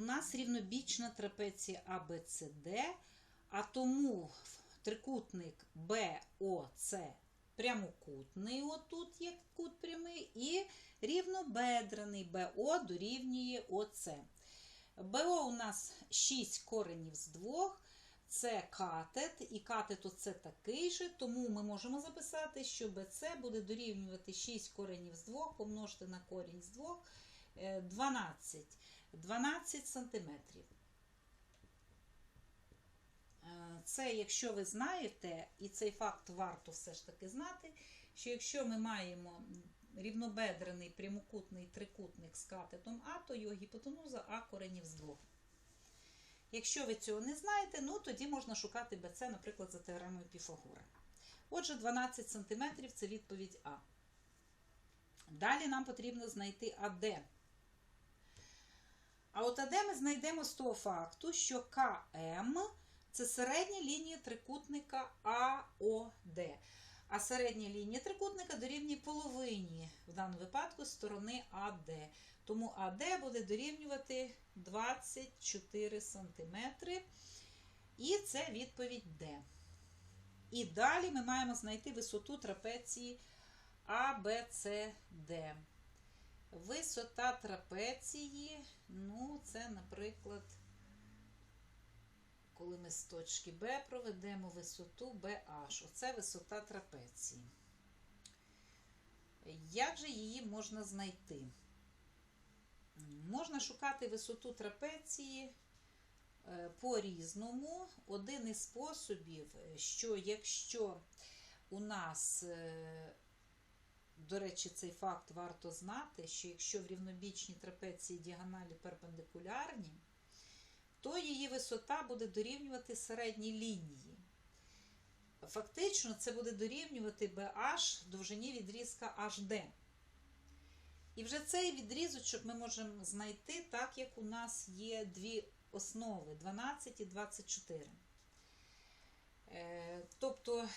нас рівнобічна трапеція ABCD, а тому трикутник BOC прямокутний, отут є кут прямий, і рівнобедрений BO дорівнює ОЦ. БО у нас 6 коренів з 2. Це катет, і катет оце такий же, тому ми можемо записати, що BC буде дорівнювати 6 коренів з 2, помножити на корінь з 2, е, 12. 12 сантиметрів. Е, Це, якщо ви знаєте, і цей факт варто все ж таки знати, що якщо ми маємо рівнобедрений прямокутний трикутник з катетом А, то його гіпотенуза А коренів з 2. Якщо ви цього не знаєте, ну тоді можна шукати БЦ, наприклад, за теоремою Піфагора. Отже, 12 см це відповідь А. Далі нам потрібно знайти АД. А от АД ми знайдемо з того факту, що КМ це середня лінія трикутника АОД. А середня лінія трикутника дорівнює половині, в даному випадку, сторони АД. Тому АД буде дорівнювати 24 см. І це відповідь Д. І далі ми маємо знайти висоту трапеції ABCD. Висота трапеції, ну, це, наприклад, коли ми з точки Б проведемо висоту BH. Оце висота трапеції. Як же її можна знайти? Можна шукати висоту трапеції е, по-різному. Один із способів, що якщо у нас, е, до речі, цей факт варто знати, що якщо в рівнобічній трапеції діагоналі перпендикулярні, то її висота буде дорівнювати середній лінії. Фактично, це буде дорівнювати BH довжині відрізка HD. І вже цей відрізочок ми можемо знайти так, як у нас є дві основи 12 і 24. Е, Тобто,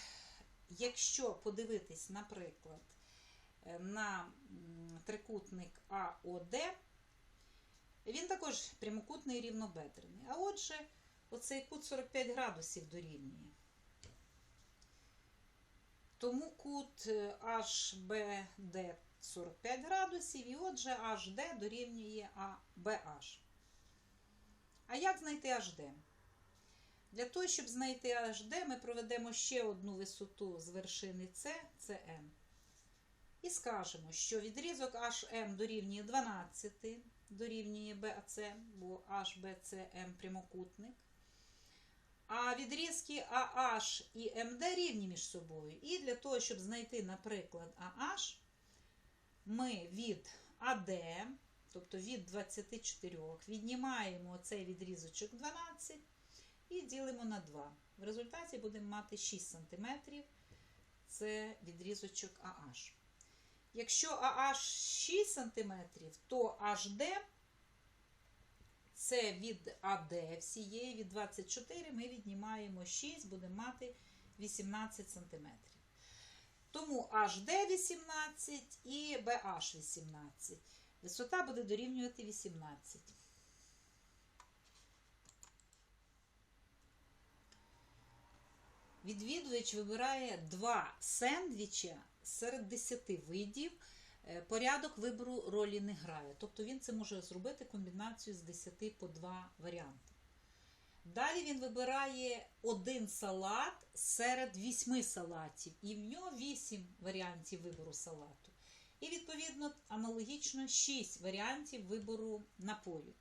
якщо подивитись, наприклад, на трикутник АОД, він також прямокутний і рівнобедрений. А отже, оцей кут 45 градусів дорівнює. Тому кут е, HBD 45 градусів, і отже, HD дорівнює BH. А як знайти HD? Для того, щоб знайти HD, ми проведемо ще одну висоту з вершини С, це. І скажемо, що відрізок HM дорівнює 12, дорівнює BAC, бо HBCM прямокутник. А відрізки AH і MD рівні між собою. І для того, щоб знайти, наприклад, AH, ми від АД, тобто від 24, віднімаємо цей відрізочок 12 і ділимо на 2. В результаті будемо мати 6 см. Це відрізочок AH. Якщо AH 6 см, то HD це від АД всієї, від 24 ми віднімаємо 6, будемо мати 18 см. Тому HD 18 і BH 18. Висота буде дорівнювати 18. Відвідувач вибирає два сендвіча серед 10 видів. Е, Порядок вибору ролі не грає. Тобто він це може зробити комбінацію з 10 по 2 варіанти. Далі він вибирає один салат серед 8 салатів, і в нього 8 варіантів вибору салату. І, відповідно, аналогічно 6 варіантів вибору напою.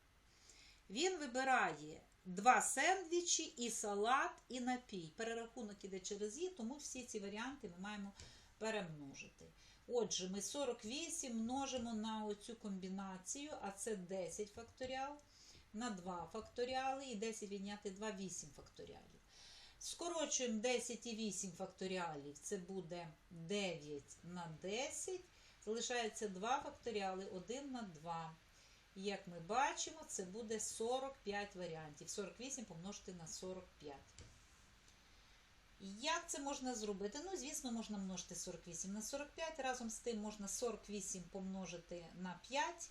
Він вибирає два сендвічі, і салат, і напій. Перерахунок іде через «і», тому всі ці варіанти ми маємо перемножити. Отже, ми 48 множимо на оцю комбінацію, а це 10 факторіал, на 2 факторіали і 10 відняти 2 8 факторіалів. Скорочуємо 10 і 8 факторіалів, це буде 9 на 10. Залишається 2 факторіали, 1 на 2. І як ми бачимо, це буде 45 варіантів. 48 помножити на 45. Як це можна зробити? Ну, звісно, можна множити 48 на 45. Разом з тим можна 48 помножити на 5,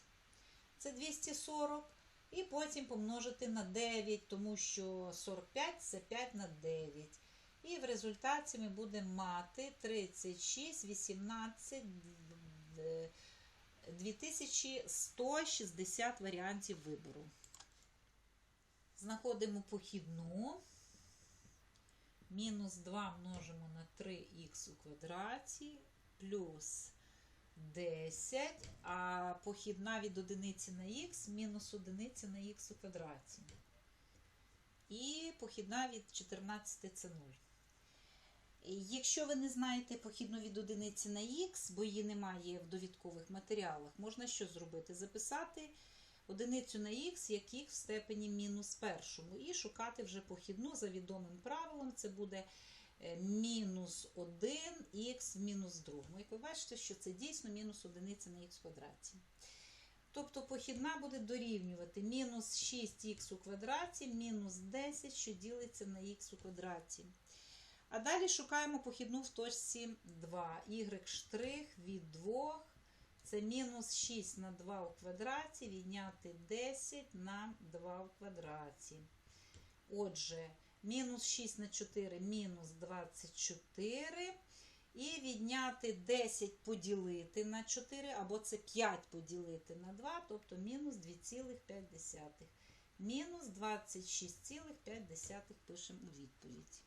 це 240. І потім помножити на 9, тому що 45 це 5 на 9. І в результаті ми будемо мати 36, 18, 2160 варіантів вибору. Знаходимо похідну. Мінус 2 множимо на 3х у квадраті, плюс 10, а похідна від одиниці на х мінус одиниця на х у квадраті. І похідна від 14 це 0. Якщо ви не знаєте похідну від одиниці на х, бо її немає в довідкових матеріалах, можна що зробити? Записати одиницю на х як х в степені мінус першому і шукати вже похідну за відомим правилом. Це буде е, мінус 1х в мінус другому. Як ви бачите, що це дійсно мінус одиниця на х квадраті. Тобто похідна буде дорівнювати мінус 6х у квадраті, мінус 10, що ділиться на х у квадраті. А далі шукаємо похідну в точці 2. y' від 2 це мінус 6 на 2 у квадраті, відняти 10 на 2 у квадраті. Отже, мінус 6 на 4 мінус 24. І відняти 10 поділити на 4, або це 5 поділити на 2, тобто мінус 2,5. Мінус 26,5 пишемо у відповідь.